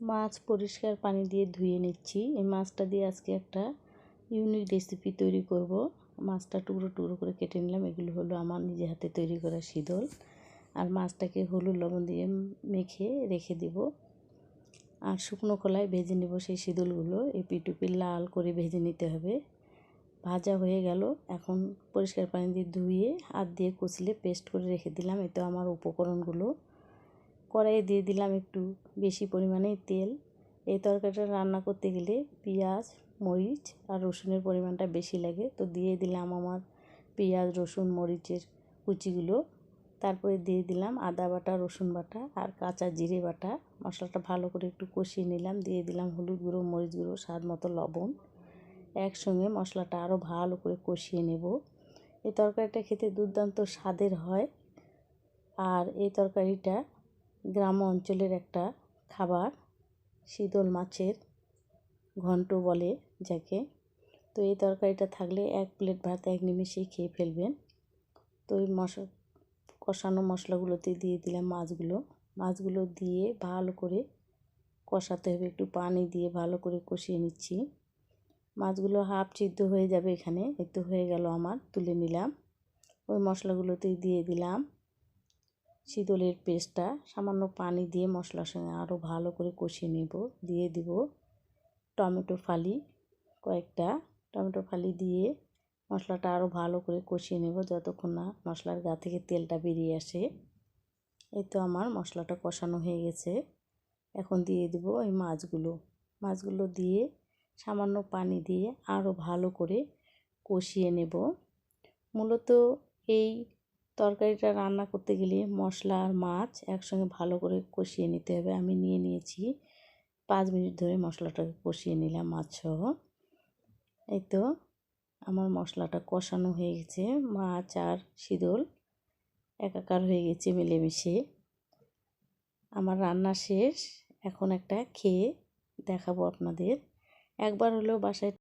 মাছ পরিষ্কার পানি দিয়ে ধুয়ে নিচ্ছি। এই মাছটা দিয়ে আজকে একটা ইউনিক রেসিপি তৈরি করব। মাছটা টুকরো টুকরো করে কেটে নিলাম। এগুলো হলো আমার নিজে হাতে তৈরি করা শীতল। আর মাছটাকে হলুদ লবণ দিয়ে মেখে রেখে দিব। আর শুকনো কলায় ভেজে নেব সেই শীতলগুলো। এপি টুপি লাল করে ভেজে নিতে হবে। ভাজা হয়ে গেল। এখন পরিষ্কার পানি দিয়ে ধুয়ে হাত দিয়ে কুচলে পেস্ট করে রেখে দিলাম। এতে আমার উপকরণগুলো। কড়াইয়ে দিয়ে দিলাম একটু বেশি পরিমাণে তেল। এই তরকারিটা রান্না করতে গেলে পেঁয়াজ, মরিচ আর রসুনের পরিমাণটা বেশি লাগে। তো দিয়ে দিলাম আমার পেঁয়াজ, রসুন, মরিচের কুচিগুলো। তারপরে দিয়ে দিলাম আদা বাটা, রসুন বাটা আর কাঁচা জিরে বাটা। মশলাটা ভালো করে একটু কষিয়ে নিলাম। দিয়ে দিলাম হলুদ গুঁড়ো, মরিচ গুঁড়ো, স্বাদ মতো লবণ। একসঙ্গে মশলাটা আরও ভালো করে কষিয়ে নেব। এই তরকারিটা খেতে দুর্দান্ত স্বাদের হয়। আর এই তরকারিটা গ্রাম অঞ্চলের একটা খাবার, শীতল মাছের ঘন্ট বলে যাকে। তো এই তরকারিটা থাকলে এক প্লেট ভাত এক নিমিষেই খেয়ে ফেলবেন। তো এই মশলা, কষানো মশলাগুলোতে দিয়ে দিলাম মাছগুলো। মাছগুলো দিয়ে ভালো করে কষাতে হবে। একটু পানি দিয়ে ভালো করে কষিয়ে নিচ্ছি। মাছগুলো হাফ সিদ্ধ হয়ে যাবে এখানে। একটু হয়ে গেল আমার, তুলে নিলাম। ওই মশলাগুলোতেই দিয়ে দিলাম। শীতলের পেস্টটা সামান্য পানি দিয়ে মশলার সঙ্গে আরও ভালো করে কষিয়ে নেব। দিয়ে দিব টমেটো ফালি, কয়েকটা টমেটো ফালি দিয়ে মশলাটা আরও ভালো করে কষিয়ে নেব যতক্ষণ না মশলার গা থেকে তেলটা বেরিয়ে আসে। এই তো আমার মশলাটা কষানো হয়ে গেছে। এখন দিয়ে দেব এই মাছগুলো। মাছগুলো দিয়ে সামান্য পানি দিয়ে আরও ভালো করে কষিয়ে নেব। মূলত এই তরকারিটা রান্না করতে গেলে মশলা আর মাছ একসঙ্গে ভালো করে কষিয়ে নিতে হবে। আমি নিয়ে নিয়েছি পাঁচ মিনিট ধরে মশলাটাকে কষিয়ে নিলাম মাছ সহ এই তো আমার মশলাটা কষানো হয়ে গেছে। মাছ আর শীতল একাকার হয়ে গেছে মিলেমিশে। আমার রান্না শেষ। এখন একটা খেয়ে দেখাবো আপনাদের। একবার হলেও বাসায়